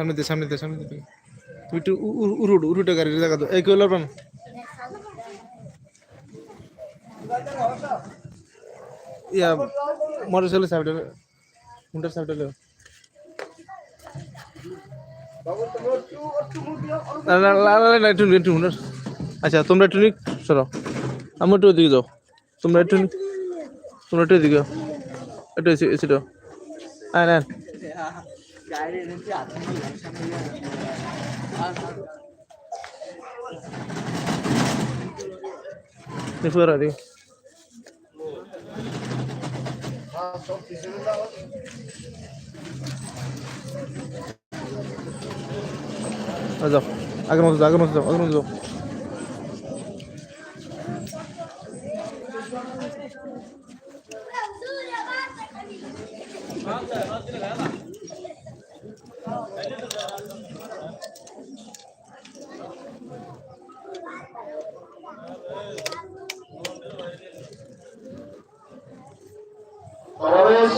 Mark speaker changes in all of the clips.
Speaker 1: সামনে দে সামনে দে সামনে দে। তুই তুই একটু উ- উ- উড়ুট উড়ুটে গাড়ি দেখা তো এই কেউ লড়বে না ইয়া, মোটর সাইকেল সাইডে মোটর হুনার আচ্ছা তোমরা একটু সরো আমি একটু ওদিকে যাও। তোমরা একটু তোমরা একটু এদিকে। একটু এসে এসে দাও। হ্যাঁ না Ni fuera, tío. Ah, যাও আগের মতো যাও আগের মতো যাও
Speaker 2: সমাবেশ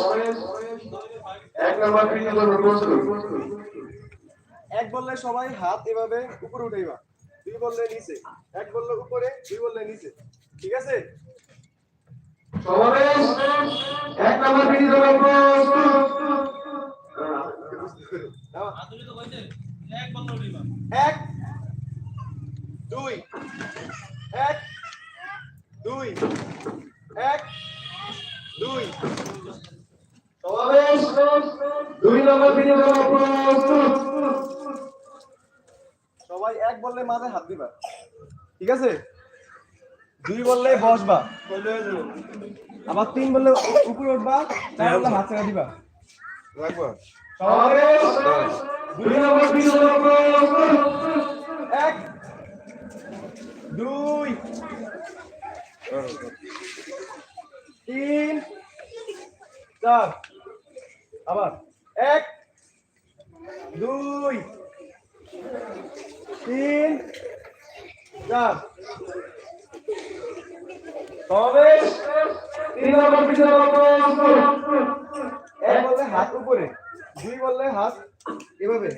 Speaker 2: এক নম্বর ক্রিকেট প্রস্তুত
Speaker 3: এক বললে সবাই হাত এভাবে উপরে উঠাইবা দুই বললে নিচে এক বললে উপরে দুই বললে নিচে ঠিক আছে?
Speaker 2: সমাবেশ এক নম্বর ক্রিকেট প্রস্তুত
Speaker 3: এক দুই এক দুই এক
Speaker 2: সমাবেশ দুই নম্বর ক্রিকেট প্রস্তুত
Speaker 3: সবাই এক বললে মাথায় হাত দিবা। ঠিক আছে? দুই বললে বসবা। আবার তিন বললে উপরে উঠবা চার বললে হাত ছেড়ে দিবা। এক দুই তিন চার, আবার এক, দুই, তিন, চার।
Speaker 2: সমাবেশ তিন নম্বর প্রস্তুত
Speaker 3: এক বললে হাত উপরে, দুই বললে হাত এভাবে,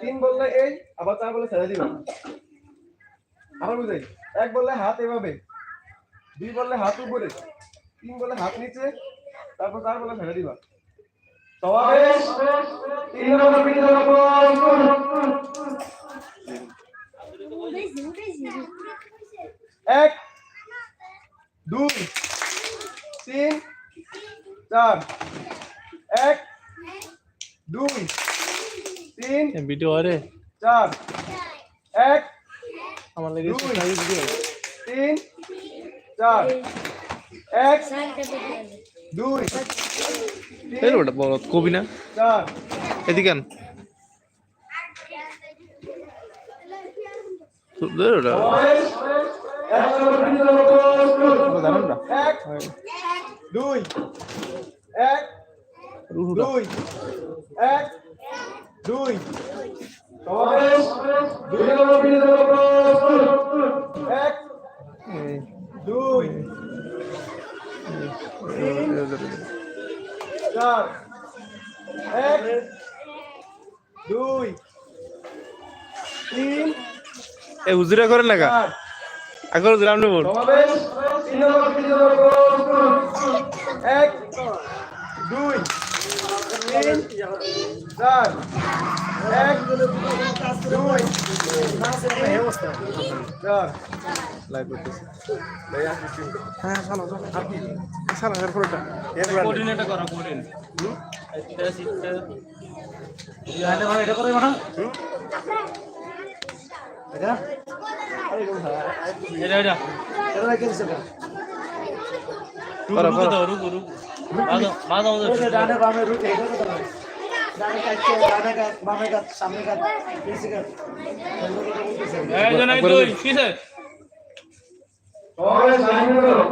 Speaker 3: তিন বললে এই, আবার চার বললে ছেড়ে দিবা আবার বুঝাই এক বললে হাত এভাবে, দুই বললে হাত উপরে, তিন বললে হাত নিচে তারপর চার বললে ছেড়ে দিবা।
Speaker 2: সমাবেশ তিন নম্বর ক্রিকেট প্রস্তুত
Speaker 3: এক দুই তিন চার। এক দুই তিন
Speaker 1: ভিডিও আরে।
Speaker 3: চার। এক
Speaker 1: আমার লাগে
Speaker 3: দুই। তিন চার। এক দুই।
Speaker 1: এই ওটা বড় কবি না? এদিকে আন। ওটা
Speaker 3: দুই। এক দুই। এক। দুই।
Speaker 2: দুই নম্বর ক্রিকেট প্রস্তুত
Speaker 3: এক
Speaker 1: এই,
Speaker 3: দুই তিন
Speaker 1: হুজুরা করেন না কা আগর দিলাম না বোন
Speaker 3: সমাবেশ তিন নম্বর এক দুই তিন চার এক দুই চার।
Speaker 1: লাইভ করতেছি।
Speaker 3: ভাইয়া ফিফটিন
Speaker 1: হ্যাঁ সালা সালা এর পরেটা।
Speaker 4: কোঅর্ডিনেটর করো কোঅর্ডিনেট এটা সিটটা এটা ভাই এটা এটা। এটা এটা
Speaker 1: করো,
Speaker 4: রুকু
Speaker 1: করো।
Speaker 4: দাও রুকু রুকু। মাদা মাদা মাদা
Speaker 5: ডানে বামে রুটে এটা কথা ডানে কাটছে ডানে কাট বামে কাট সামনে পিছে
Speaker 4: এই কিসে
Speaker 3: করো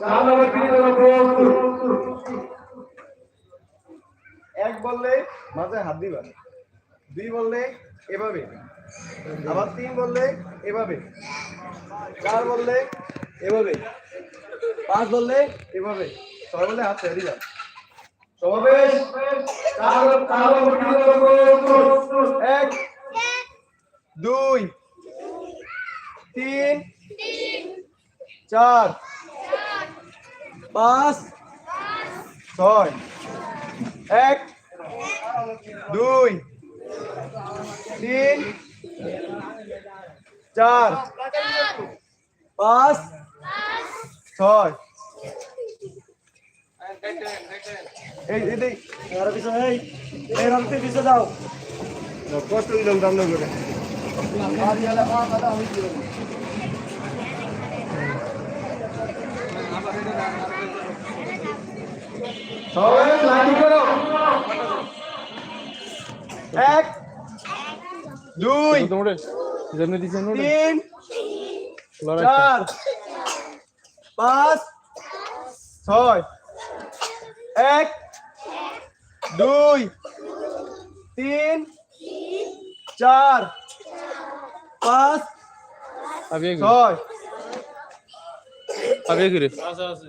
Speaker 3: চার নম্বর তিন নম্বর এক বললে মাথায় হাত দিবা দুই বললে এভাবে, আবার তিন বললে এভাবে, চার বললে এভাবে, পাঁচ বললে এভাবে, ছয় বললে হাত ছেড়ে দিবা। এক, দুই, তিন, চার, পাঁচ, ছয়, এক দুই তিন চার পাঁচ ছয়। এই এই
Speaker 5: আর পিছে এই এই রংতে পিছে দাও
Speaker 3: কষ্ট দিলাম রান্না করে
Speaker 5: আর ইয়ালা মা
Speaker 3: সবাই লাঠি করো। এক দুই তিন চার পাঁচ ছয় এক দুই তিন চার পাঁচ ছয়।
Speaker 1: কি
Speaker 4: আছে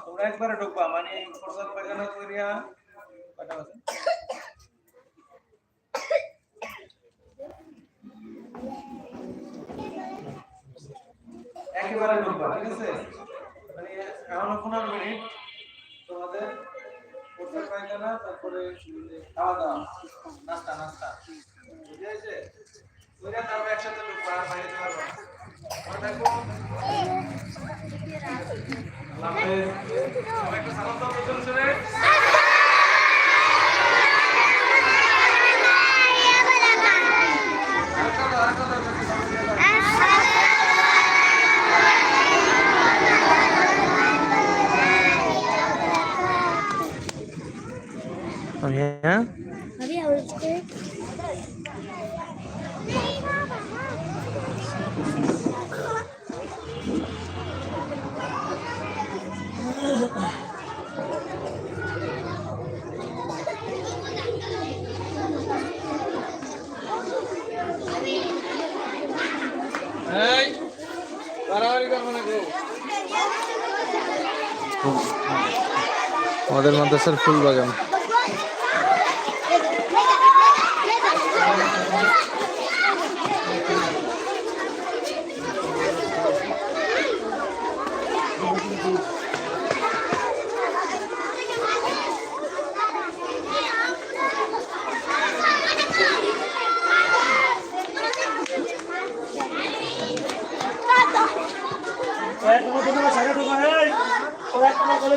Speaker 4: তোমরা একবারে ঢুকবা মানে প্রসাদ করিয়া একেবারে ঢুকবা ঠিক আছে? এখনও পনেরো মিনিট তোমাদের করতে পায়খানা, তারপরে খাওয়া দাওয়া নাস্তা নাস্তা। বুঝে তারপর একসাথে ঢুকবা আর বাইরে পেছনে সরে। আরেকটা দাও, আরেকটা দাও, আরেকটা দাও।
Speaker 1: আমি হ্যাঁ আমাদের মাদ্রাসার ফুল বাগান
Speaker 5: এক নম্বর তোমার সাথে তোমার এই ও এক নম্বর করে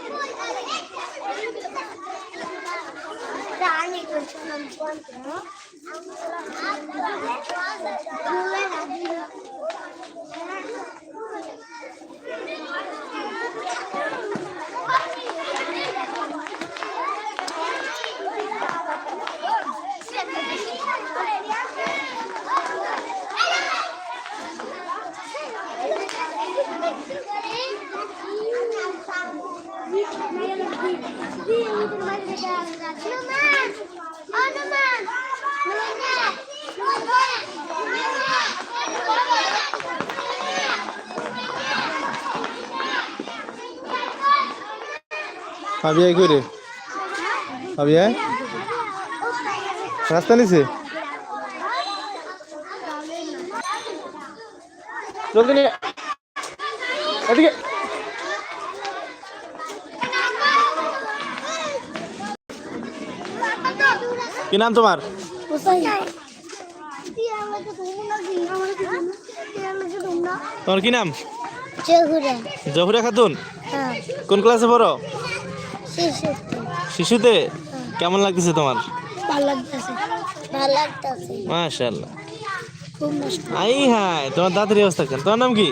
Speaker 1: ভাবি আই করে ভাবি আয় রাস্তা নিছে? জলদি নিয়ে এদিকে। কি নাম তোমার? তোমার কি নাম?
Speaker 6: চেহুরা
Speaker 1: জহুরা খাতুন?
Speaker 6: হ্যাঁ।
Speaker 1: কোন ক্লাসে পড়ো? শিশুতে? কেমন লাগতেছে তোমার?
Speaker 6: ভালো লাগতেছে। ভালো লাগতেছে।
Speaker 1: মাশাআল্লাহ। আই হাই তোমার দাঁতের অবস্থা কেন? তোমার নাম কি?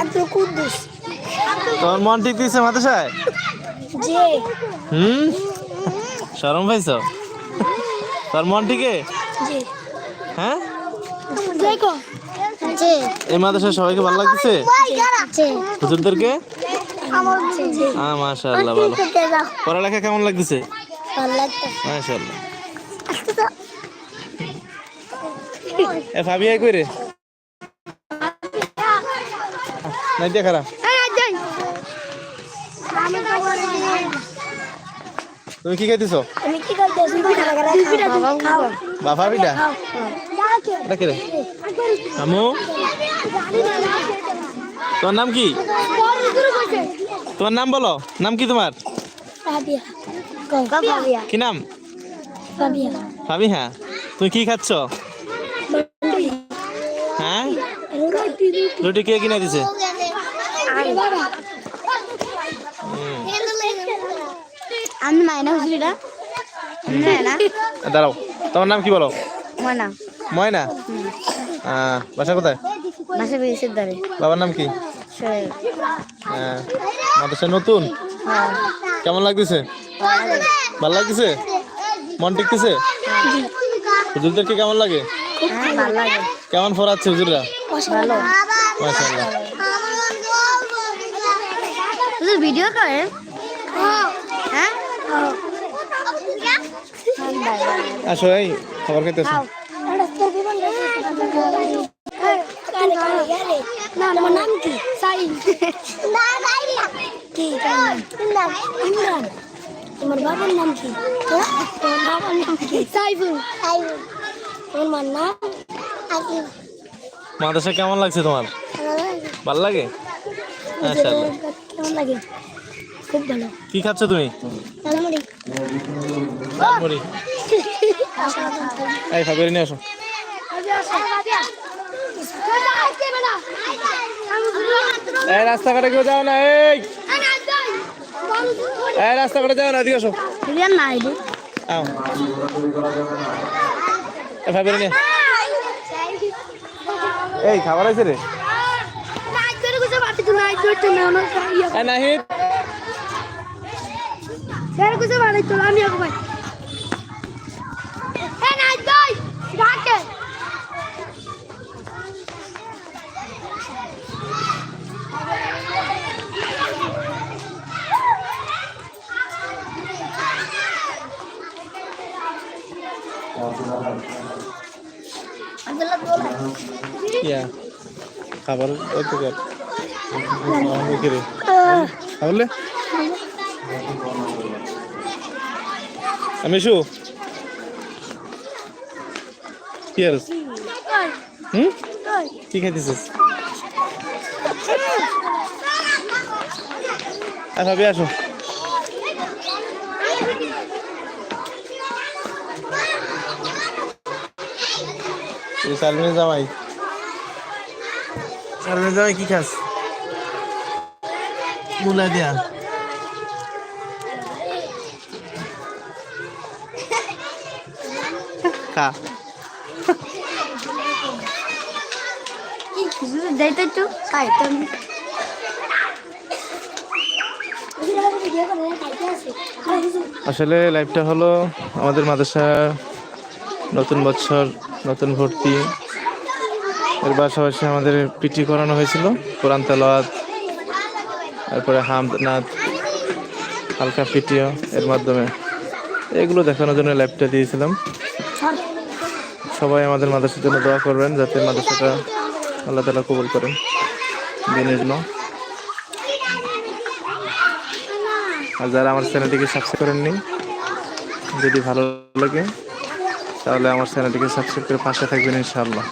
Speaker 6: আব্দুল কুদ্দুস।
Speaker 1: তোমার মন ঠিক দিয়েছে মাদ্রাসায়?
Speaker 6: যে
Speaker 1: হুম? শরম পাইছ? তোর মন ঠিকে? হ্যাঁ?
Speaker 6: দেখো।
Speaker 1: এই মাদ্রাসায় সবাইকে ভালো লাগতেছে?
Speaker 6: যে
Speaker 1: হুজুরদেরকে? হ্যাঁ মাশাআল্লাহ ভালো। পড়ালেখা কেমন লাগতেছে?
Speaker 6: ভালো লাগতেছে।
Speaker 1: মাশাআল্লাহ। এ ভাবি আই কইরে নাই খারাপ তুমি কি খাইতেছো?
Speaker 6: আমি কি
Speaker 1: বাবা এটা কে রে? আমু? তোমার নাম কি? তোমার নাম বলো? নাম কি তোমার?
Speaker 6: পাবিয়া পাবিয়া
Speaker 1: কি নাম?
Speaker 6: পাবিয়া
Speaker 1: ভাবি হ্যাঁ তুমি কি খাচ্ছ? হ্যাঁ? রুটি। কে কিনে দিছে?
Speaker 6: আমি। মাইনা হুজুরিটা
Speaker 1: দাঁড়াও। তোমার নাম কি বলো?
Speaker 6: ময়না।
Speaker 1: ময়না? বাসা কোথায়?
Speaker 6: বেরিয়েছে ধরে
Speaker 1: বাবার নাম কি? হ্যাঁ। মাদ্রাসা নতুন কেমন লাগতেছে ভালো লাগতেছে মন টিকতেছে হুজুরদেরকে কেমন লাগে
Speaker 6: হ্যাঁ ভালো লাগে
Speaker 1: কেমন ফরাচ্ছে হুজুররা
Speaker 6: ভালো
Speaker 1: মাশাআল্লাহ
Speaker 6: ভিডিও করে হ্যাঁ
Speaker 1: আসো এই খবর খাইতেছো
Speaker 6: নাম কি কি ইমরান। তোমার বাবার নাম কি? তোমার বাবার নাম কি? সাইফুল। সাইফুল। তোমার নাম? আকিব
Speaker 1: মাদ্রাসা কেমন লাগছে তোমার? ভালো লাগে?
Speaker 6: কেমন লাগে? খুব ভালো।
Speaker 1: কি খাচ্ছ তুমি?
Speaker 6: ঝালমুড়ি
Speaker 1: ঝালমুড়ি এই ফাবিয়ারি নিয়ে আসো। এই রাস্তাঘাটে কেউ যাও না এই। এই রাস্তা করে যাও না এদিকে আসো। এই খাবার আছে রে। নাহিদ।
Speaker 7: আমি আগে ভাই এ নাইট ভাই ডাকে আব্দুল্লাহ বলে
Speaker 1: ইয়া খাবার তাহলে আমি শু কি আর? হুম? কি খাইতেছিস? আচ্ছা ভাবি আসো। সালমিনের জামাই। সালমিনের জামাই কি খাস? মুলা দিয়া। খা।
Speaker 7: একটু
Speaker 1: আসলে লাইভটা হলো আমাদের মাদ্রাসা নতুন বছর নতুন ভর্তি। এর পাশাপাশি আমাদের পিটি করানো হয়েছিল, কোরআন তেলাওয়াত, তারপরে হামদ নাথ হালকা পিটিও এর মাধ্যমে। এগুলো দেখানোর জন্য লাইভটা দিয়েছিলাম। সবাই আমাদের মাদ্রাসার জন্য দোয়া করবেন, যাতে মাদ্রাসাটা আল্লাহ তালা কবুল করেন। দিনের জন্য। আর যারা আমার চ্যানেলটিকে সাবস্ক্রাইব করেননি, যদি ভালো লাগে তাহলে আমার চ্যানেলটিকে সাবস্ক্রাইব করে পাশে থাকবেন ইনশাআল্লাহ।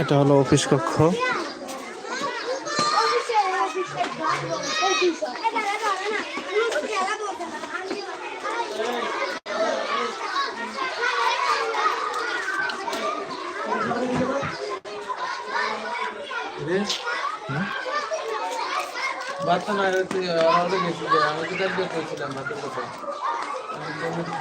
Speaker 1: এটা হলো অফিস কক্ষ।
Speaker 8: আমি তো দেখতে পেয়েছিলাম বাচ্চার কথা। আমি কমিটি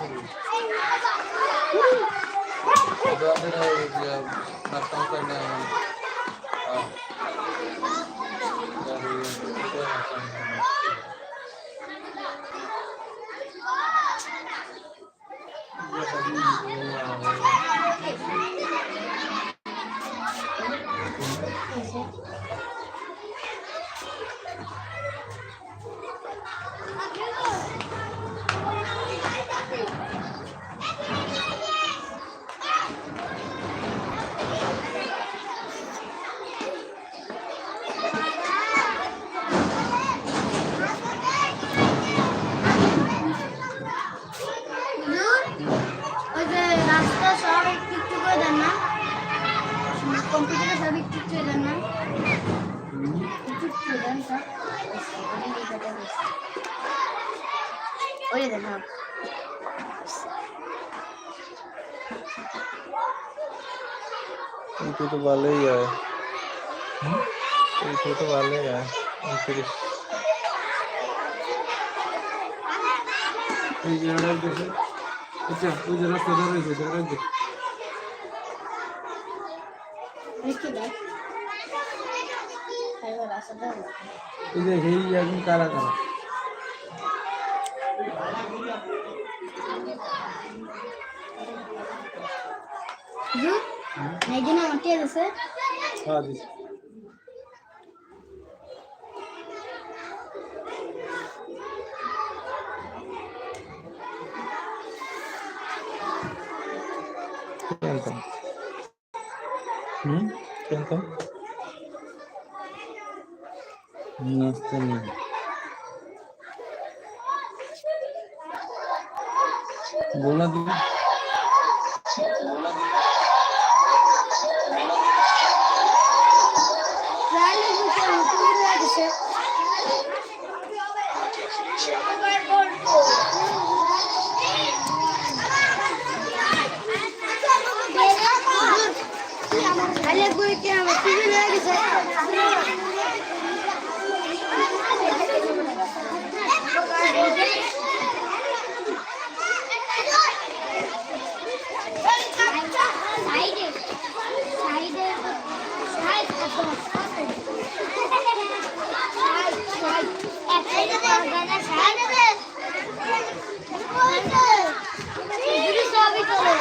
Speaker 1: Öyle de
Speaker 8: ha. उनकी तो वाले ही है उनकी तो वाले है
Speaker 7: उनकी अच्छा वो जरा
Speaker 8: सजा रही है जरा जी ये
Speaker 7: हे ये काला काला నైజునా ఉంటే
Speaker 8: సార్ అది
Speaker 1: ఎంత ఎంత
Speaker 2: నమస్తే 몰라도 সবই করে